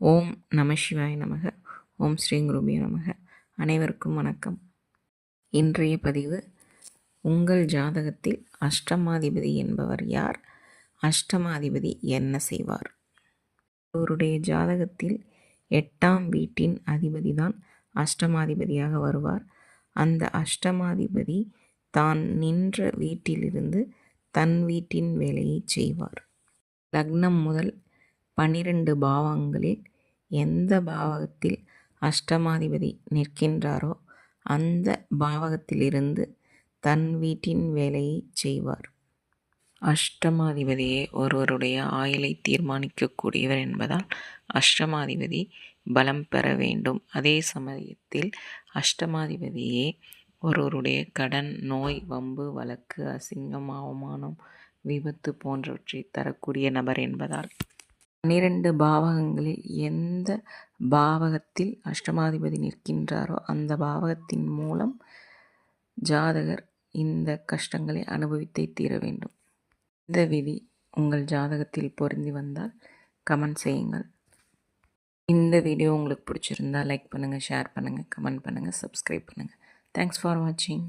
ஓம் நம சிவாய நமக. ஓம் ஸ்ரீ குருபிய நமக. அனைவருக்கும் வணக்கம். இன்றைய பதிவு உங்கள் ஜாதகத்தில் அஷ்டமாதிபதி என்பவர் யார்? அஷ்டமாதிபதி என்ன செய்வார்? அவருடைய ஜாதகத்தில் எட்டாம் வீட்டின் அதிபதி தான் அஷ்டமாதிபதியாக வருவார். அந்த அஷ்டமாதிபதி தான் நின்ற வீட்டிலிருந்து தன் வீட்டின் வேலையை செய்வார். லக்னம் முதல் பன்னிரண்டு பாவங்களில் எந்த பாவகத்தில் அஷ்டமாதிபதி நிற்கின்றாரோ அந்த பாவகத்திலிருந்து தன் வீட்டின் வேலையை செய்வார். அஷ்டமாதிபதியே ஒருவருடைய ஆயுளை தீர்மானிக்கக்கூடியவர் என்பதால் அஷ்டமாதிபதி பலம் பெற வேண்டும். அதே சமயத்தில் அஷ்டமாதிபதியே ஒருவருடைய கடன் நோய் வம்பு வழக்கு அசிங்கம் அவமானம் விபத்து போன்றவற்றை தரக்கூடிய நபர் என்பதால் பன்னிரண்டு பாவகங்களில் எந்த பாவகத்தில் அஷ்டமாதிபதி நிற்கின்றாரோ அந்த பாவகத்தின் மூலம் ஜாதகர் இந்த கஷ்டங்களை அனுபவித்தே தீர வேண்டும். இந்த விதி உங்கள் ஜாதகத்தில் பொருந்தி வந்தால் கமெண்ட் செய்யுங்கள். இந்த வீடியோ உங்களுக்கு பிடிச்சிருந்தா லைக் பண்ணுங்கள் ஷேர் பண்ணுங்கள் கமெண்ட் பண்ணுங்கள் சப்ஸ்கிரைப் பண்ணுங்கள் தேங்க்ஸ் ஃபார் வாட்சிங்